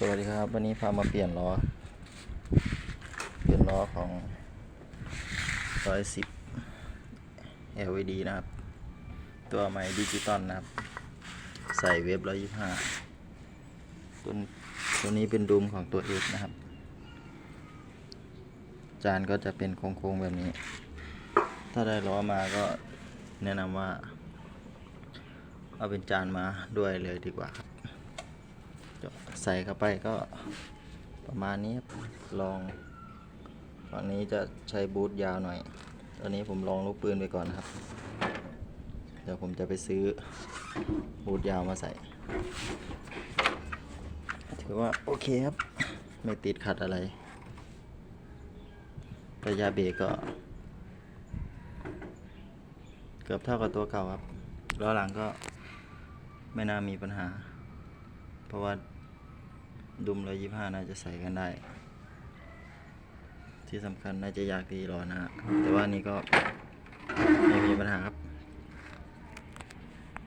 สวัสดีครับ วันนี้พามาเปลี่ยนล้อ เปลี่ยนล้อของ110 LED นะครับ ตัวใหม่ดิจิตอลนะครับ ใส่เว็บ125ตัวตัวนี้เป็นดุมของตัว X นะครับ จานก็จะเป็นโค้งๆแบบนี้ ถ้าได้ล้อมาก็แนะนำว่า เอาเป็นจานมาด้วยเลยดีกว่าครับ ใส่เข้าไปก็ประมาณนี้ครับลองฝั่งนี้จะใช้บูทยาวหน่อย ตอนนี้ผมลองลูกปืนไปก่อนนะครับ เดี๋ยวผมจะไปซื้อบูทยาวมาใส่ ถือว่าโอเคครับ ไม่ติดขัดอะไรระยะเบรกก็ เกือบเท่ากับตัวเก่าครับล้อหลังก็ไม่น่ามีปัญหา เพราะว่า ดุมร้อยยี่ห้าน่าจะใส่กันได้ ที่สำคัญน่าจะอยากดีรอนะฮะแต่ว่านี่ก็ไม่มีปัญหาครับ